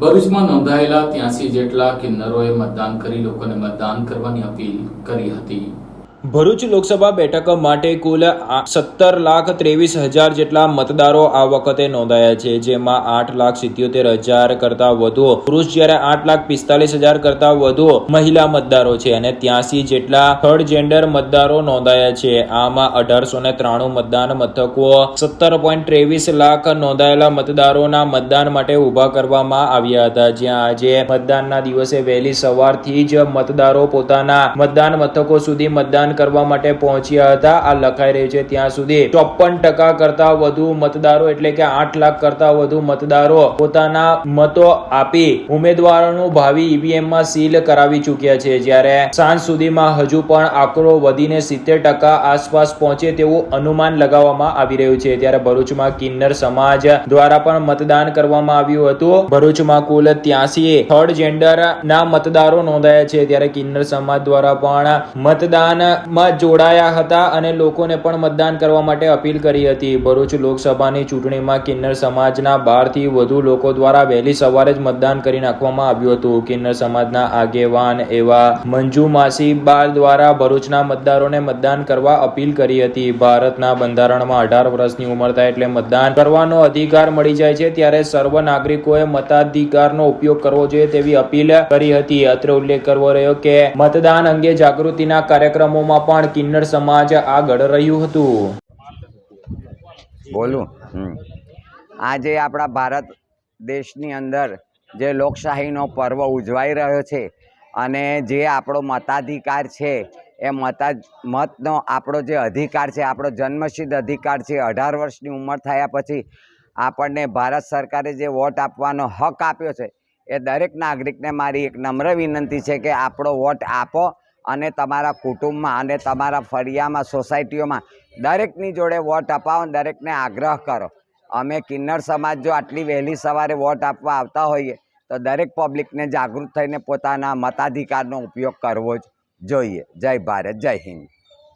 ભરૂચમાં નોંધાયેલા ત્યાંસી જેટલા કિન્નરોએ મતદાન કરી લોકોને મતદાન કરવાની અપીલ કરી હતી. ભરૂચ લોકસભા બેઠક માટે કુલ સત્તર લાખ ત્રેવીસ હજાર જેટલા મતદારો આ વખતે નોંધાયા છે, જેમાં આઠ લાખ સિત્યોતેર હજાર કરતા વધુ પુરુષ જ્યારે આઠ લાખ પિસ્તાલીસ હજાર કરતા વધુ મહિલા મતદારો છે અને ત્યાંસી જેટલા થર્ડ જેન્ડર મતદારો નોંધાયા છે. આમાં અઢારસો ને ત્રાણું મતદાન મથકો, સત્તર પોઈન્ટ ત્રેવીસ લાખ નોંધાયેલા મતદારોના મતદાન માટે ઊભા કરવામાં આવ્યા હતા. જ્યાં આજે મતદાનના દિવસે વહેલી સવારથી જ મતદારો પોતાના મતદાન મથકો સુધી મતદાન કરવા માટે પહોંચ્યા હતા. આ લખાઈ રહ્યું છે ત્યાં સુધી ચોપન ટકા કરતા વધુ મતદારો એટલે કે આઠ લાખ કરતા વધુ મતદારો પોતાના મતો આપી ઉમેદવારોનું ભાવિ ઈવીએમમાં સીલ કરાવી ચૂક્યા છે. જ્યારે સાંજ સુધીમાં હજુ પણ આંકડો વધીને સિત્તેર ટકા આસપાસ પહોંચે તેવું અનુમાન લગાવવામાં આવી રહ્યું છે. ત્યારે ભરૂચમાં કિન્નર સમાજ દ્વારા પણ મતદાન કરવામાં આવ્યું હતું. ભરૂચમાં કુલ ત્યાસી થર્ડ જેન્ડર ના મતદારો નોંધાયા છે. ત્યારે કિન્નર સમાજ દ્વારા પણ મતદાનમાં જોડાયા હતા અને લોકોને પણ મતદાન કરવા માટે અપીલ કરી હતી. ભરૂચ લોકસભાની ચૂંટણીમાં કિન્નર સમાજના બારથી વધુ લોકો દ્વારા વહેલી સવારે જ મતદાન કરી નાખવામાં આવ્યું હતું. કિન્નર સમાજના આગેવાન એવા મંજુ માસીબા દ્વારા ભરૂચના મતદારોને મતદાન કરવા અપીલ કરી હતી. ભારતના બંધારણમાં અઢાર વર્ષની ઉંમર થાય એટલે મતદાન કરવાનો અધિકાર મળી જાય છે ત્યારે સર્વ નાગરિકોએ મતાધિકારનો ઉપયોગ કરવો જોઈએ તેવી અપીલ કરી હતી. અત્રે ઉલ્લેખ કરવો રહ્યો કે મતદાન અંગે જાગૃતિના કાર્યક્રમોમાં પણ કિન્નર સમાજ આગળ રહ્યું હતું. બોલું? આજે આપણા ભારત દેશની અંદર જે લોકશાહીનો પર્વ ઉજવાઈ રહ્યો છે અને જે આપણો મતાધિકાર છે, એ મતા મતનો આપણો જે અધિકાર છે, આપણો જન્મસિદ્ધ અધિકાર છે, અઢાર વર્ષની ઉંમર થયા પછી આપણને ભારત સરકારે જે વોટ આપવાનો હક આપ્યો છે, એ દરેક નાગરિકને મારી એક નમ્ર વિનંતી છે કે આપણો વોટ આપો અને તમારા કુટુંબમાં અને તમારા ફળિયામાં, સોસાયટીઓમાં દરેકની જોડે વોટ અપાવો, દરેકને આગ્રહ કરો. અમે કિન્નર સમાજ જો આટલી વહેલી સવારે વોટ આપવા આવતા હોઈએ, તો દરેક પબ્લિકને જાગૃત થઈને પોતાના મતાધિકારનો ઉપયોગ કરવો જ જોઈએ. જય ભારત, જય હિન્દ.